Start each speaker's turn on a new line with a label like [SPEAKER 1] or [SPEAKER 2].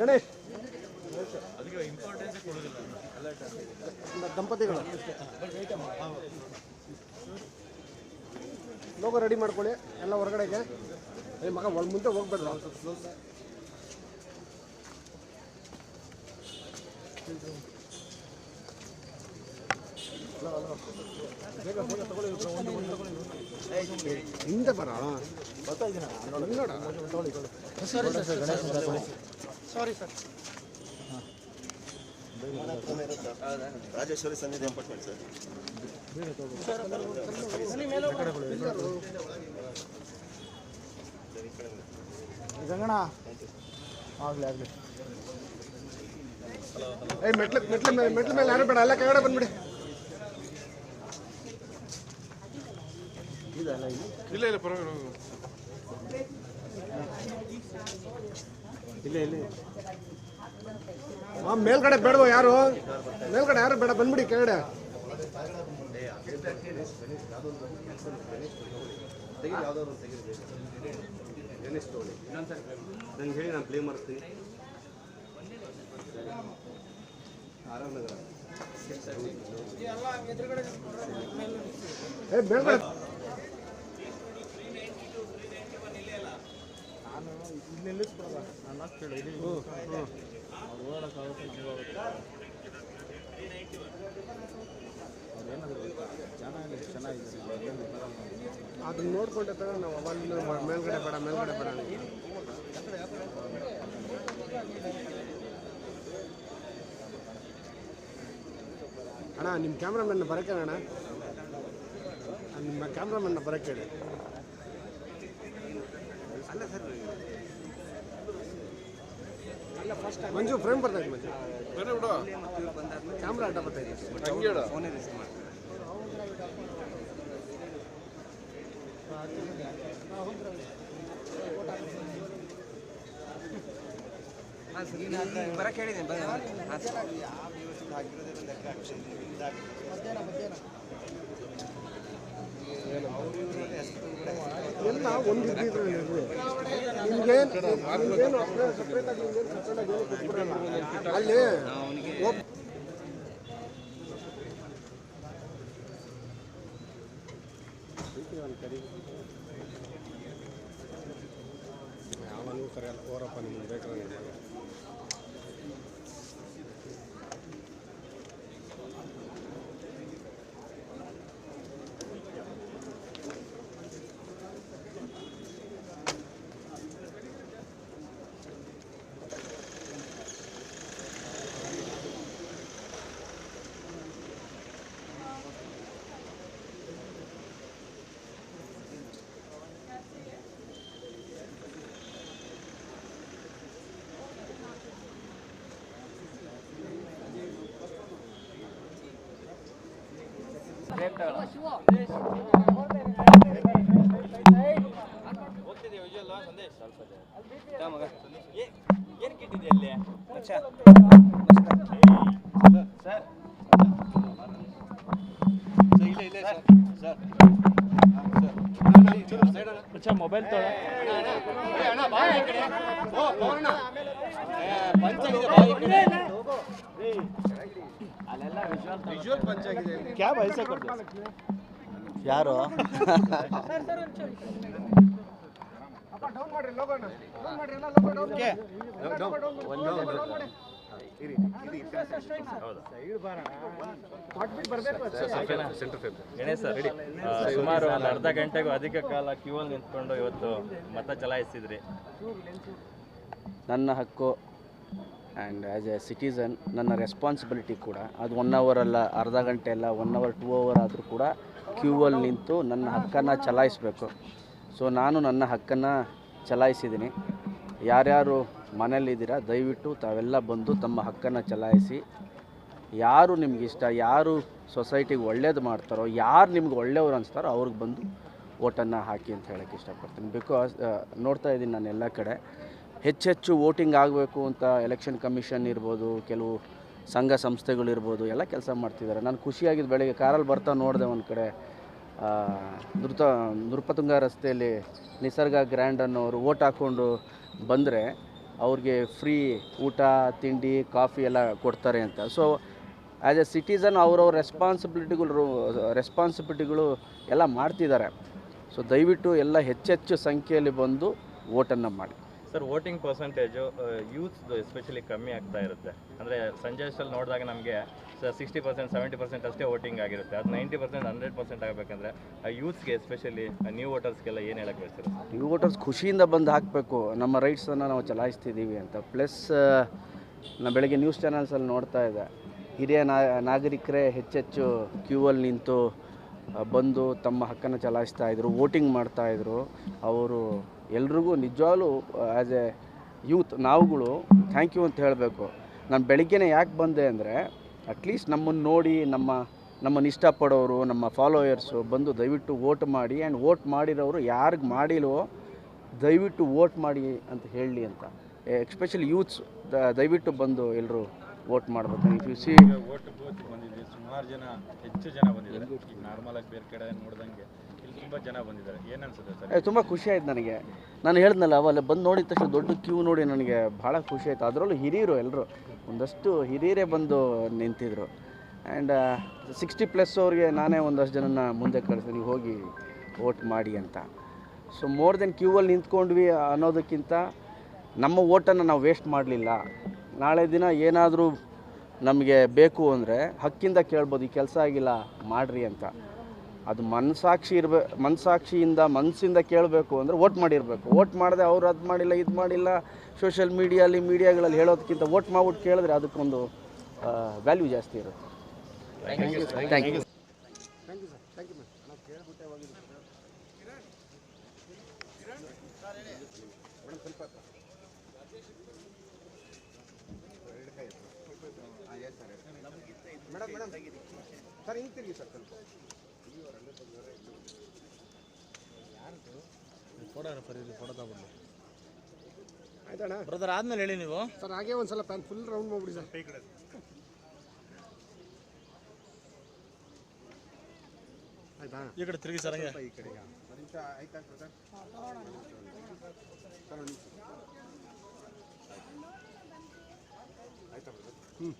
[SPEAKER 1] ಗಣೇಶ್. ದಂಪತಿಗಳು. Logo ready ಮಾಡ್ಕೊಳ್ಳಿ ಎಲ್ಲ ಹೊರಗಡೆಗೆ. ಏ ಮಗ ಒಳ ಮುಂದೆ ಹೋಗ್ಬೇಡ್ರ ಹಿಂದೆ ಬರ. ನೋಡ
[SPEAKER 2] ರಾಜೇಶ್ವರಿ ಸನ್ನಿಧಿ ಅಪಾರ್ಟ್ಮೆಂಟ್ ಸರ್.
[SPEAKER 1] ಗಂಗಣ ಆಗ್ಲಿ ಆಗ್ಲಿ. ಏಯ್ ಮೆಟ್ಲು ಮೆಟ್ಲು ಮೇಲೆ ಮೆಟ್ಲ ಮೇಲೆ ಯಾರು ಬೇಡ. ಎಲ್ಲ ಕೆಳಗಡೆ ಬಂದ್ಬಿಡಿ.
[SPEAKER 3] ಇಲ್ಲ ಇಲ್ಲ ಪರವಾಗಿಲ್ಲ
[SPEAKER 1] ಇಲ್ಲ ಇಲ್ಲ. ಮೇಲ್ಗಡೆ ಬೇಡವ ಯಾರು? ಮೇಲ್ಗಡೆ ಯಾರು ಬೇಡ? ಬಂದ್ಬಿಡಿ ಕೆಳಗಡೆ.
[SPEAKER 2] ನಂಗೆ ಹೇಳಿ ನಾನು ಪ್ಲೇ ಮಾಡ್ತೀನಿ.
[SPEAKER 1] ಏ ಮೇಲ್ಗಡೆ ಅದನ್ನ ನೋಡ್ಕೊಂಡೆ ತಗ ನಾವು ಅವಾಗಿಂದ ಮೇಲ್ಗಡೆ ಬೇಡ ಮೇಲ್ಗಡೆ ಬೇಡ. ಅಣ್ಣ ನಿಮ್ಮ ಕ್ಯಾಮ್ರಾಮನ್ನ ಬರೋಕೆ ಅಣ್ಣ. ನಿಮ್ಮ ಕ್ಯಾಮ್ರಾಮನ್ನ ಬರೋಕೆ ಹೇಳಿ. ಅಲ್ಲ ಸರ್ ಮಂಜು ಫ್ರೇಮ್ ಬರ್ತೈತೆ ಮಂಜು.
[SPEAKER 3] ಬೇರೆ ಬಿಡು.
[SPEAKER 1] ಕ್ಯಾಮ್ರಾ ಅಡ್ಡ ಬರ್ತೈತೆ
[SPEAKER 3] ಹಂಗೆ ಇಡು.
[SPEAKER 4] ಬರಕ್ಕೆ ಹೇಳಿದ್ದೀನಿ.
[SPEAKER 1] ಎಲ್ಲ ಒಂದು ಇದ್ದಿದ್ರೆ ನಿಮ್ಗೇನು ನಿಮ್ಗೇನು ಸಪ್ರೇಟಾಗಿ ನಿಮ್ಗೇನು ಸಪ್ರೇಟಾಗಿ ಅಲ್ಲಿ ಒಬ್ಬ ಯಾವನಿಗೂ ಕರೆಯಲ್ಲ ಓರಪ್ಪ ನಿಮ್ಗೆ ಬೇಕಾದ್ರೆ
[SPEAKER 4] ಮೊಬೈಲ್ ಕ್ಯಾಬ್ ಐಸೆ ಕೊಡ್ತೀವಿ
[SPEAKER 2] ಯಾರು
[SPEAKER 1] ಅಪ್ಪ ಡೌನ್ ಮಾಡ್ರಿ ಲೋಗೋನ ಡೌನ್ ಮಾಡ್ರಿ ಎಲ್ಲ ಲೋಗೋ ಡೌನ್ ಮಾಡಿ ಡೌನ್ ಮಾಡಿ ಕೊಟ್ಬಿಟ್ಟು ಬರ್ಬೇಕು
[SPEAKER 5] ಗಣೇಶ್ ಸರ್ ರೆಡಿ ಸುಮಾರು ಒಂದು ಅರ್ಧ ಗಂಟೆಗೂ ಅಧಿಕ ಕಾಲ ಕ್ಯೂ ಅಲ್ಲಿ ನಿಂತ್ಕೊಂಡು ಇವತ್ತು ಮತ ಚಲಾಯಿಸಿದ್ರಿ
[SPEAKER 6] ನನ್ನ ಹಕ್ಕು. ಆ್ಯಂಡ್ ಆ್ಯಸ್ ಎ ಸಿಟಿಸನ್ ನನ್ನ ರೆಸ್ಪಾನ್ಸಿಬಿಲಿಟಿ ಕೂಡ, ಅದು ಒನ್ ಅವರ್ ಅಲ್ಲ, ಅರ್ಧ ಗಂಟೆ ಅಲ್ಲ ಒನ್ ಅವರ್ ಟೂ ಅವರ್ ಆದರೂ ಕೂಡ ಕ್ಯೂವಲ್ಲಿ ನಿಂತು ನನ್ನ ಹಕ್ಕನ್ನು ಚಲಾಯಿಸಬೇಕು. ಸೊ ನಾನು ನನ್ನ ಹಕ್ಕನ್ನು ಚಲಾಯಿಸಿದ್ದೀನಿ. ಯಾರ್ಯಾರು ಮನೇಲಿದ್ದೀರಾ ದಯವಿಟ್ಟು ತಾವೆಲ್ಲ ಬಂದು ತಮ್ಮ ಹಕ್ಕನ್ನು ಚಲಾಯಿಸಿ. ಯಾರು ನಿಮ್ಗೆ ಇಷ್ಟ, ಯಾರು ಸೊಸೈಟಿಗೆ ಒಳ್ಳೇದು ಮಾಡ್ತಾರೋ, ಯಾರು ನಿಮ್ಗೆ ಒಳ್ಳೆಯವ್ರು ಅನಿಸ್ತಾರೋ ಅವ್ರಿಗೆ ಬಂದು ಓಟನ್ನು ಹಾಕಿ ಅಂತ ಹೇಳೋಕ್ಕೆ ಇಷ್ಟಪಡ್ತೀನಿ. ಬಿಕಾಸ್ ನೋಡ್ತಾ ಇದ್ದೀನಿ ನಾನು ಎಲ್ಲ ಕಡೆ. ಹೆಚ್ಚೆಚ್ಚು ವೋಟಿಂಗ್ ಆಗಬೇಕು ಅಂತ ಎಲೆಕ್ಷನ್ ಕಮಿಷನ್ ಇರ್ಬೋದು, ಕೆಲವು ಸಂಘ ಸಂಸ್ಥೆಗಳಿರ್ಬೋದು ಎಲ್ಲ ಕೆಲಸ ಮಾಡ್ತಿದ್ದಾರೆ. ನಾನು ಖುಷಿಯಾಗಿದ್ದು ಬೆಳಗ್ಗೆ ಕಾರಲ್ಲಿ ಬರ್ತಾ ನೋಡಿದೆ ಒಂದು ಕಡೆ. ನೃತ, ನೃಪತುಂಗ ರಸ್ತೆಯಲ್ಲಿ ನಿಸರ್ಗ ಗ್ರ್ಯಾಂಡ್ ಅನ್ನೋರು ಓಟ್ ಹಾಕ್ಕೊಂಡು ಬಂದರೆ ಅವ್ರಿಗೆ ಫ್ರೀ ಊಟ, ತಿಂಡಿ, ಕಾಫಿ ಎಲ್ಲ ಕೊಡ್ತಾರೆ ಅಂತ. ಸೊ ಆ್ಯಸ್ ಎ ಸಿಟಿಸನ್ ಅವ್ರವ್ರ ರೆಸ್ಪಾನ್ಸಿಬಿಲಿಟಿಗಳು ರೆಸ್ಪಾನ್ಸಿಬಿಲಿಟಿಗಳು ಎಲ್ಲ ಮಾಡ್ತಿದ್ದಾರೆ. ಸೊ ದಯವಿಟ್ಟು ಎಲ್ಲ ಹೆಚ್ಚೆಚ್ಚು ಸಂಖ್ಯೆಯಲ್ಲಿ ಬಂದು ವೋಟನ್ನು ಮಾಡಿ.
[SPEAKER 5] Sir, voting percentage youths especially ಕಮ್ಮಿ ಆಗ್ತಾ ಇರುತ್ತೆ. ಅಂದರೆ ಸಂಜೆ ನೋಡಿದಾಗ ನಮಗೆ ಸಿಕ್ಸ್ಟಿ ಪರ್ಸೆಂಟ್, ಸೆವೆಂಟಿ ಪರ್ಸೆಂಟ್ ಅಷ್ಟೇ ವೋಟಿಂಗ್ ಆಗಿರುತ್ತೆ. ಅದು ನೈಂಟಿ ಪರ್ಸೆಂಟ್, ಹಂಡ್ರೆಡ್ ಪರ್ಸೆಂಟ್ ಆಗಬೇಕಂದ್ರೆ, ಆ ಯೂತ್ಸ್ಗೆ ಎಸ್ಪೆಷಲಿ ನ್ಯೂ ವೋಟರ್ಸ್ಗೆಲ್ಲ ಏನು ಹೇಳಕ್ಕೆ ಬಯಸ್ತಾರೆ
[SPEAKER 6] ನ್ಯೂ ವೋಟರ್ಸ್ ಖುಷಿಯಿಂದ ಬಂದು ಹಾಕಬೇಕು. ನಮ್ಮ ರೈಟ್ಸನ್ನು ನಾವು ಚಲಾಯಿಸ್ತಿದ್ದೀವಿ ಅಂತ. ಪ್ಲಸ್ ನಾನು ಬೆಳಗ್ಗೆ ನ್ಯೂಸ್ ಚಾನಲ್ಸಲ್ಲಿ ನೋಡ್ತಾ ಇದ್ದೆ. ಹಿರಿಯ ನಾಗರಿಕರೇ ಹೆಚ್ಚೆಚ್ಚು ಕ್ಯೂವಲ್ಲಿ ನಿಂತು ಬಂದು ತಮ್ಮ ಹಕ್ಕನ್ನು ಚಲಾಯಿಸ್ತಾ ಇದ್ರು, ವೋಟಿಂಗ್ ಮಾಡ್ತಾಯಿದ್ರು ಅವರು ಎಲ್ರಿಗೂ ನಿಜವಾಗ್ಲೂ ಆ್ಯಸ್ ಎ ಯೂತ್ ನಾವುಗಳು ಥ್ಯಾಂಕ್ ಯು ಅಂತ ಹೇಳಬೇಕು. ನಾನು ಬೆಳಿಗ್ಗೆನೇ ಯಾಕೆ ಬಂದೆ ಅಂದರೆ ಅಟ್ಲೀಸ್ಟ್ ನಮ್ಮನ್ನು ನೋಡಿ, ನಮ್ಮ ನಮ್ಮನ್ನು ಇಷ್ಟಪಡೋರು, ನಮ್ಮ ಫಾಲೋಯರ್ಸು ಬಂದು ದಯವಿಟ್ಟು ವೋಟ್ ಮಾಡಿ ಆ್ಯಂಡ್ ವೋಟ್ ಮಾಡಿರೋರು ಯಾರಿಗೆ ಮಾಡಿಲ್ವೋ, ದಯವಿಟ್ಟು ವೋಟ್ ಮಾಡಿ ಅಂತ ಹೇಳಲಿ ಅಂತ. ಎಕ್ಸ್ಪೆಷಲಿ ಯೂತ್ಸ್ ದಯವಿಟ್ಟು ಬಂದು ಎಲ್ಲರೂ ವೋಟ್ ಮಾಡಬೇಕು. ಇಫ್ ಯು ಸಿ
[SPEAKER 7] ಬೂತ್ ಬಂದಿದೆ. ಸುಮಾರು ಜನ, ಹೆಚ್ಚು ಜನ ಬಂದಿದ್ದಾರೆ. ನಾರ್ಮಲ್ ಆಗಿ ಬೇರೆ ಕಡೆ ನೋಡ್ದಂಗೆ. ತುಂಬಾ ಜನ ಬಂದಿದ್ದಾರೆ.
[SPEAKER 6] ಖುಷಿ ಆಯ್ತು ನನಗೆ. ನಾನು ಹೇಳ್ದನಲ್ಲ, ಅವಲ್ಲ ಬಂದು ನೋಡಿದ ತಕ್ಷಣ ದೊಡ್ಡ ಕ್ಯೂ ನೋಡಿ ನನಗೆ ಭಾಳ ಖುಷಿ ಆಯಿತು. ಅದರಲ್ಲೂ ಹಿರಿಯರು ಎಲ್ಲರೂ ಒಂದಷ್ಟು ಹಿರಿಯರೇ ಬಂದು ನಿಂತಿದ್ರು. ಆ್ಯಂಡ್ ಸಿಕ್ಸ್ಟಿ ಪ್ಲಸ್ ಅವ್ರಿಗೆ ನಾನೇ ಒಂದಷ್ಟು ಜನನ ಮುಂದೆ ಕಳಿಸ್ತೀನಿ ಹೋಗಿ ವೋಟ್ ಮಾಡಿ ಅಂತ. ಸೊ ಮೋರ್ ದೆನ್ ಕ್ಯೂವಲ್ಲಿ ನಿಂತ್ಕೊಂಡ್ವಿ ಅನ್ನೋದಕ್ಕಿಂತ ನಮ್ಮ ಓಟನ್ನು ನಾವು ವೇಸ್ಟ್ ಮಾಡಲಿಲ್ಲ. ನಾಳೆ ದಿನ ಏನಾದರೂ ನಮಗೆ ಬೇಕು ಅಂದರೆ ಹಕ್ಕಿಂದ ಕೇಳ್ಬೋದು, ಈ ಕೆಲಸ ಆಗಿಲ್ಲ, ಮಾಡಿರಿ ಅಂತ. ಅದು ಮನಸಾಕ್ಷಿ ಇರ್ಬೇ ಮನಸಾಕ್ಷಿಯಿಂದ ಮನಸ್ಸಿಂದ ಕೇಳಬೇಕು ಅಂದರೆ ಓಟ್ ಮಾಡಿರಬೇಕು. ಓಟ್ ಮಾಡದೆ ಅವ್ರು ಅದು ಮಾಡಿಲ್ಲ ಇದು ಮಾಡಿಲ್ಲ ಸೋಷಿಯಲ್ ಮೀಡಿಯಲ್ಲಿ ಮೀಡಿಯಾಗಳಲ್ಲಿ ಹೇಳೋದಕ್ಕಿಂತ ಓಟ್ ಮಾಡ್ಬಿಟ್ಟು ಕೇಳಿದ್ರೆ ಅದಕ್ಕೊಂದು ವ್ಯಾಲ್ಯೂ ಜಾಸ್ತಿ ಇರುತ್ತೆ. Thank you
[SPEAKER 1] thank you sir thank you ma'am ನಾವು ಕೇಳ್ಬಿಟ್ಟೆ ಹೋಗಿದ್ದು ಮೇಡಮ್ ಸ್ವಲ್ಪ ಮೇಡಮ್ ಮೇಡಮ್. ಸರ್ ಹಿಂಗೆ ತಿರುಗಿ ಸರ್ ಸ್ವಲ್ಪ. ಆಯ್ತಣ್ಣ.
[SPEAKER 7] ಬ್ರದರ್ ಆದ್ಮೇಲೆ ಹೇಳಿ ನೀವು.
[SPEAKER 1] ಸರ್ ಹಾಗೆ ಒಂದ್ಸಲ ಪ್ಯಾನ್ ಫುಲ್ ರೌಂಡ್ ಮಾಡ್ಬಿಡಿ ಸರ್. ಆಯ್ತಾ?
[SPEAKER 7] ಈ ಕಡೆ ತಿರುಗಿ ಸರ್ ಹಂಗೆ.
[SPEAKER 1] ಈ ಕಡೆಗೆ. ಒಂದು ನಿಮಿಷ ಆಯ್ತಾ ಸರ್ ಸರ್ ಒಂದು ನಿಮಿಷ. ಆಯ್ತಾ ಬ್ರದರ್ ಹ್ಞೂ